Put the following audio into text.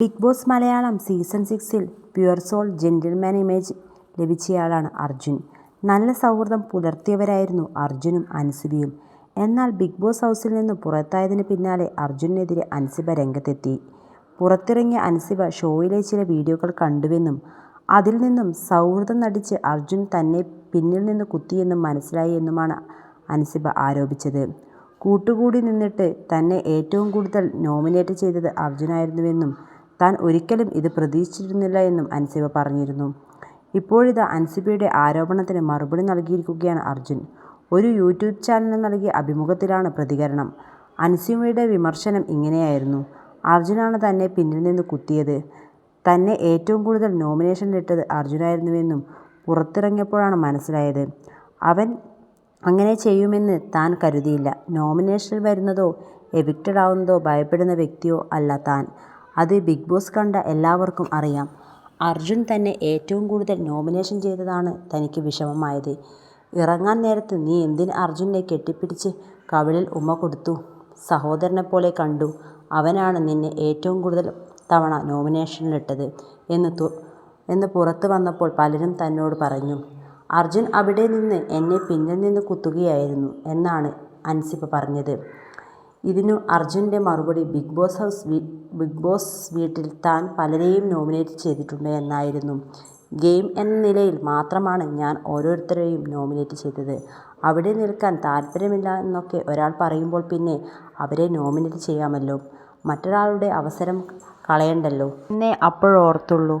Big Boss Malayalam season സിക്സിൽ pure soul gentleman image ലഭിച്ചയാളാണ് അർജുൻ. നല്ല സൗഹൃദം പുലർത്തിയവരായിരുന്നു അർജുനും അൻസിബിയും എന്നാൽ ബിഗ് ബോസ് ഹൗസിൽ നിന്ന് പുറത്തായതിന് പിന്നാലെ അർജുനെതിരെ അൻസിബ രംഗത്തെത്തി. പുറത്തിറങ്ങിയ അൻസിബ ഷോയിലെ ചില വീഡിയോകൾ കണ്ടുവെന്നും അതിൽ നിന്നും സൗഹൃദം നടിച്ച് അർജുൻ തന്നെ പിന്നിൽ നിന്ന് കുത്തിയെന്നും മനസ്സിലായി എന്നുമാണ് അൻസിബ ആരോപിച്ചത്. കൂട്ടുകൂടി നിന്നിട്ട് തന്നെ ഏറ്റവും കൂടുതൽ നോമിനേറ്റ് ചെയ്തത് അർജുനായിരുന്നുവെന്നും താൻ ഒരിക്കലും ഇത് പ്രതീക്ഷിച്ചിരുന്നില്ല എന്നും അൻസിബ പറഞ്ഞിരുന്നു. ഇപ്പോഴിതാ അൻസിബയുടെ ആരോപണത്തിന് മറുപടി നൽകിയിരിക്കുകയാണ് അർജുൻ. ഒരു യൂട്യൂബ് ചാനലിന് നൽകിയ അഭിമുഖത്തിലാണ് പ്രതികരണം. അൻസിബയുടെ വിമർശനം ഇങ്ങനെയായിരുന്നു. അർജുനാണ് തന്നെ പിന്നിൽ നിന്ന് കുത്തിയത്. തന്നെ ഏറ്റവും കൂടുതൽ നോമിനേഷനിലിട്ടത് അർജുനായിരുന്നുവെന്നും പുറത്തിറങ്ങിയപ്പോഴാണ് മനസ്സിലായത്. അവൻ അങ്ങനെ ചെയ്യുമെന്ന് താൻ കരുതിയില്ല. നോമിനേഷനിൽ വരുന്നതോ എവിക്റ്റഡ് ആവുന്നതോ ഭയപ്പെടുന്ന വ്യക്തിയോ അല്ല താൻ. അത് ബിഗ് ബോസ് കണ്ട എല്ലാവർക്കും അറിയാം. അർജുൻ തന്നെ ഏറ്റവും കൂടുതൽ നോമിനേഷൻ ചെയ്തതാണ് തനിക്ക് വിഷമമായത്. ഇറങ്ങാൻ നേരത്ത് നീ എന്തിന് അർജുനെ കെട്ടിപ്പിടിച്ച് കവിളിൽ ഉമ്മ കൊടുത്തു. സഹോദരനെ പോലെ കണ്ടു. അവനാണ് നിന്നെ ഏറ്റവും കൂടുതൽ തവണ നോമിനേഷനിലിട്ടത് എന്ന് എന്ന് പുറത്തു വന്നപ്പോൾ പലരും തന്നോട് പറഞ്ഞു. അർജുൻ അവിടെ നിന്ന് എന്നെ പിന്നിൽ നിന്ന് കുത്തുകയായിരുന്നു എന്നാണ് അൻസിപ്പ് പറഞ്ഞത്. ഇതിനു അർജുന്റെ മറുപടി Bigg Boss house Bigg Boss വീട്ടിൽ താൻ പലരെയും നോമിനേറ്റ് ചെയ്തിട്ടുണ്ട് എന്നായിരുന്നു. ഗെയിം എന്ന നിലയിൽ മാത്രമാണ് ഞാൻ ഓരോരുത്തരെയും നോമിനേറ്റ് ചെയ്തത്. അവിടെ നിൽക്കാൻ താല്പര്യമില്ല എന്നൊക്കെ ഒരാൾ പറയുമ്പോൾ പിന്നെ അവരെ നോമിനേറ്റ് ചെയ്യാമല്ലോ. മറ്റൊരാളുടെ അവസരം കളയണ്ടല്ലോ എന്നേ അപ്പോഴോർത്തുള്ളൂ.